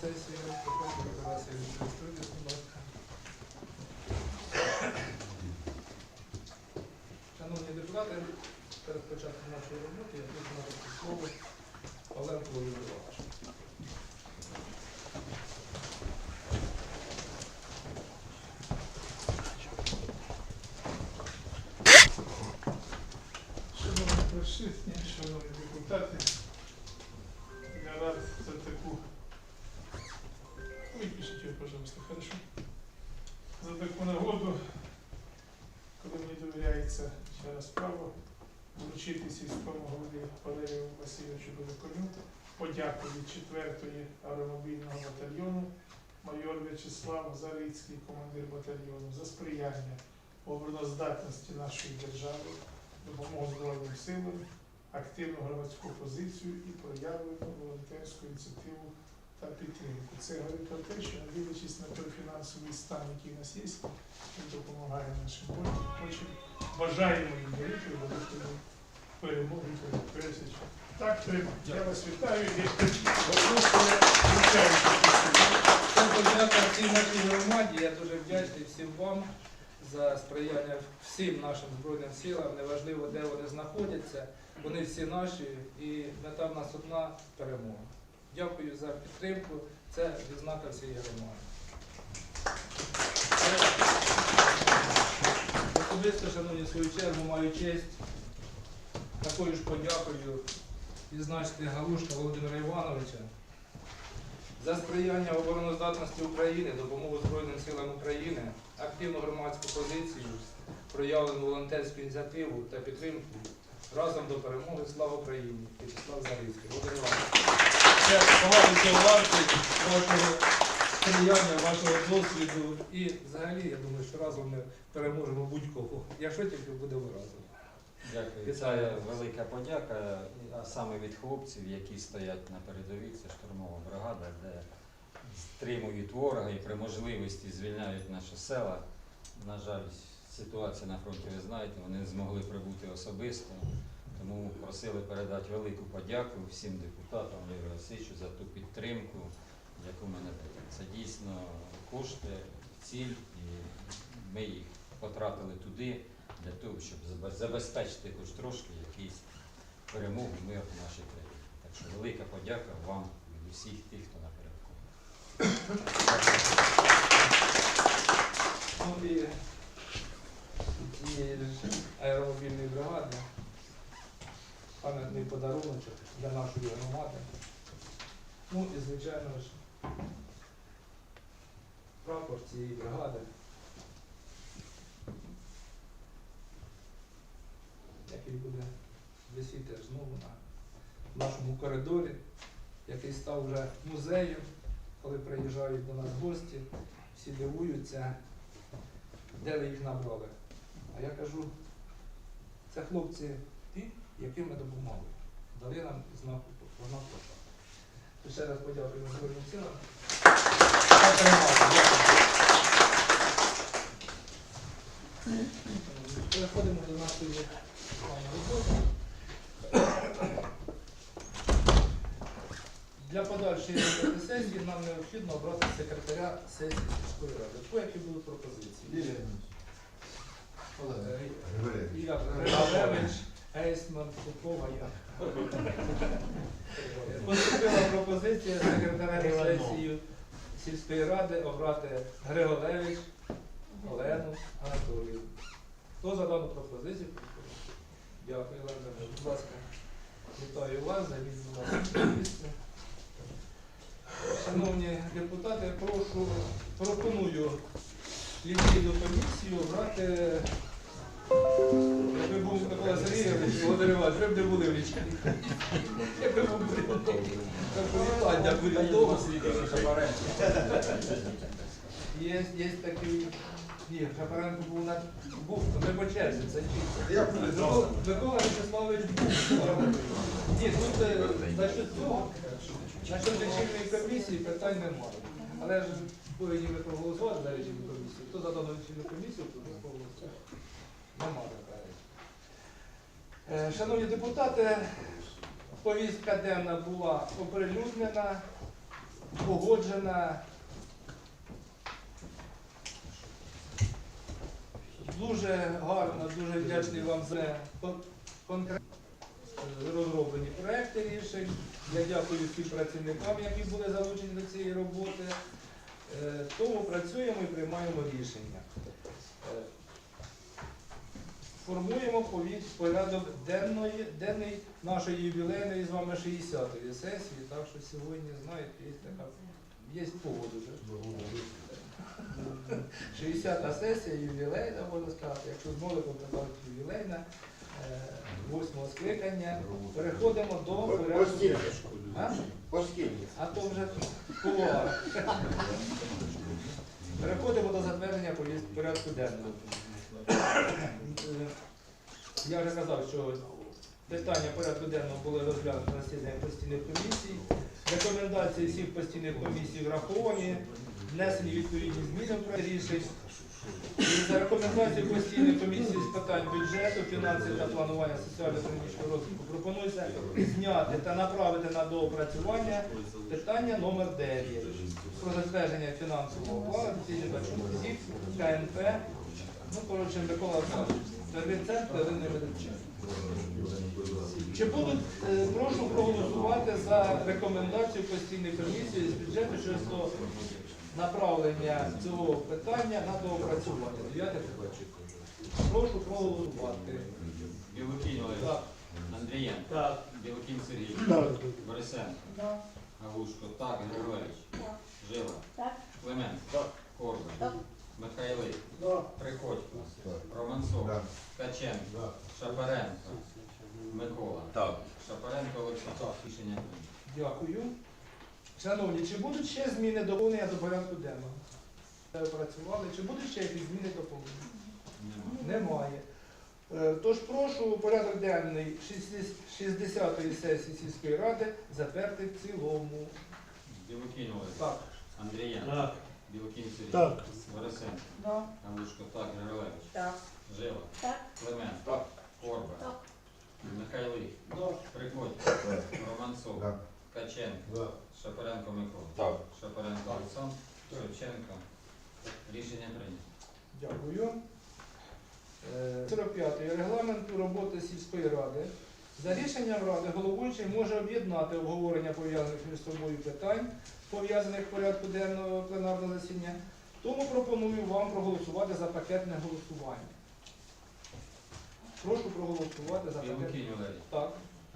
сесію. Проходьте до будь ласка. Шановні депутати, перед початком нашої роботи я хочу надати слово Павленку Володимиру. Шановні присутні, шановні депутати, Хорошо. За таку нагоду, коли мені довіряється ще раз право вручити сільському голові Валерію Васильовичу Белоконю подяку від 4-ї аеромобільного батальйону майор В'ячеслав Зарицький, командир батальйону, за сприяння обороноздатності нашої держави, допомогу Збройним силам, активну громадську позицію і проявлену волонтерську ініціативу та підтримку. Це говорить про те, що дивлячись на той фінансовий стан, який у нас є, він допомагає нашим. Очень бажаємо їм великої великої перемоги перед Так, треба. Я вас вітаю запрошую всій нашій громаді. Я дуже вдячний всім вам за сприяння всім нашим Збройним силам, неважливо, де вони знаходяться. Вони всі наші і мета в нас одна перемога. Дякую за підтримку. Це відзнака всієї громади. Особисто, шановні, свою чергу маю честь такою ж подякою відзначити Галушка Володимира Івановича за сприяння обороноздатності України, допомогу Збройним силам України, активну громадську позицію, проявлену волонтерську ініціативу та підтримку разом до перемоги. Слава Україні! Вячеслав Зарицький. Володимир Іванович. Це повагу вартий вашого сприяння, вашого досвіду. І взагалі, я думаю, що разом ми переможемо будь-кого, якщо тільки будемо разом. Дякую. Це велика подяка, а саме від хлопців, які стоять на передовій, це штурмова бригада, де стримують ворога і при можливості звільняють наші села. На жаль, ситуація на фронті, ви знаєте, вони не змогли прибути особисто. Тому просили передати велику подяку всім депутатам Васильовичу за ту підтримку, яку ми надаємо. Це дійсно кошти, ціль, і ми їх потратили туди, для того, щоб забезпечити хоч трошки якийсь перемогу мир в нашій країні. Так що велика подяка вам від усіх тих, хто напередку. Ну аеромобільної бригади пам'ятний подарунок для нашої громади. Ну і звичайно ж прапор цієї бригади. Який буде висіти знову на нашому коридорі, який став вже музеєм, коли приїжджають до нас гості, всі дивуються, де ви їх набрали. А я кажу, це хлопці яким ми допомогли. Дали нам знак знак пошани. Ще раз подякую Збройним силам. Переходимо до нашої роботи. Для подальшої роботи сесії нам необхідно обрати секретаря сесії сільської ради. По які будуть пропозиції? Е, Я Григоревич, Гейсман, Купова, я. Поступила пропозиція секретаря сесії сільської ради обрати Григоревич Олену Анатолію. Хто за дану пропозицію? Дякую, Олена. Будь ласка, вітаю вас, займіть, будь ласка, місце. Шановні депутати, прошу, пропоную лінійну комісію обрати Якби був Микола Сергійович, Володимир Іванович, ви б не були в річці. Якби був Вітання врятового Є, є такий. Ні, Шапаренко був на був, не по черзі, це чисто. Микола Микола Вячеславович був. Ні, тут е, насчет цього, насчет лічильної комісії питань немає. Але ж повинні ми проголосувати за лічильну комісію. Хто за дану лічильну комісію, то проголосує. Нема. Е, Шановні депутати, повістка денна була оприлюднена. погоджена. Дуже гарно, дуже вдячний вам за кон- конкретні е, розроблені проекти рішень. Я дякую всім працівникам, які були залучені до цієї роботи. Е, Тому працюємо і приймаємо рішення. Е, Формуємо порядок денної, денний нашої ювілейної з вами 60-ї сесії, так що сьогодні, знаєте, є така, є повод уже. 60-та сесія, ювілейна, можна сказати, якщо з моликом казати ювілейна, 8-го скликання. Переходимо до порядку. А? То вже повага. Переходимо до затвердження порядку денного. Я вже казав, що питання порядку денного були розглянуті на засіданнях постійних комісій. Рекомендації всіх постійних комісій враховані, внесені відповідні зміни в рішень. За рекомендацією постійної комісії з питань бюджету, фінансів та планування соціально-економічного розвитку пропонується зняти та направити на доопрацювання питання номер 9 про затвердження фінансового плану 2026 рік КНП. Ну, коротше, Микола Олександрович, Первінцентр Ірини Медиченко. Чи будуть, е, прошу проголосувати за рекомендацію постійної комісії з бюджету щодо направлення цього питання на доопрацювання. Дев'яте питання. Прошу проголосувати. Білокінь Олег. Так. Андрієнко. Так. Білокінь Сергій. Борисенко. Да. Галушко. Так. Григоревич. Так. Жила. Так. Клименко. Так. Корбан. Михайлик. Приходько. Романцов. Ткаченко. Шапаренко. Микола. Так. Шапаренко Олександр. Рішення прийнято. Дякую. Шановні, чи будуть ще зміни доповнення до порядку денного? Е, Працювали. Чи будуть ще якісь зміни доповнення? Нема. Немає. Е, Тож прошу порядок денний 60-ї сесії сільської ради затвердити в цілому. Білокінь Олег. Так. Андрієнко. Так. Білокінь Сергій. Так. Борисенко. Да. Галушко. Так. Григоревич. Так. Жила. Так. Клименко. Так. Корбан. Так. Михайлик. Приходько. Так. Романцов. Так. Ткаченко. Так. Шапаренко Микола. Так. Шапаренко Олександр. Шевченко. Рішення прийнято. Дякую. Е, 45. Регламенту роботи сільської ради. За рішенням ради головуючий може об'єднати обговорення пов'язаних між собою питань, пов'язаних в порядку денного пленарного засідання. Тому пропоную вам проголосувати за пакетне голосування. Прошу проголосувати за пакетне. Білокінь Валерій. Так.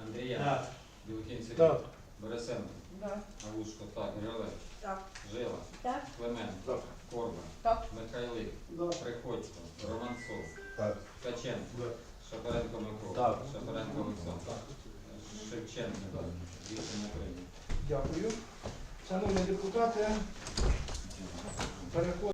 Андрієнко. Білокінь Сергій. Так. Борисенко. Да. Галушко. Так. Григоревич. Так. Жила. Так. Клименко. Так. Корбан. Так. Михайлик. Приходько. Романцов. Так. Ткаченко. Шапаренко Микола. Так. Шапаренко Олександр. Шевченко. Рішення прийнято. Дякую. Шановні депутати, переходимо.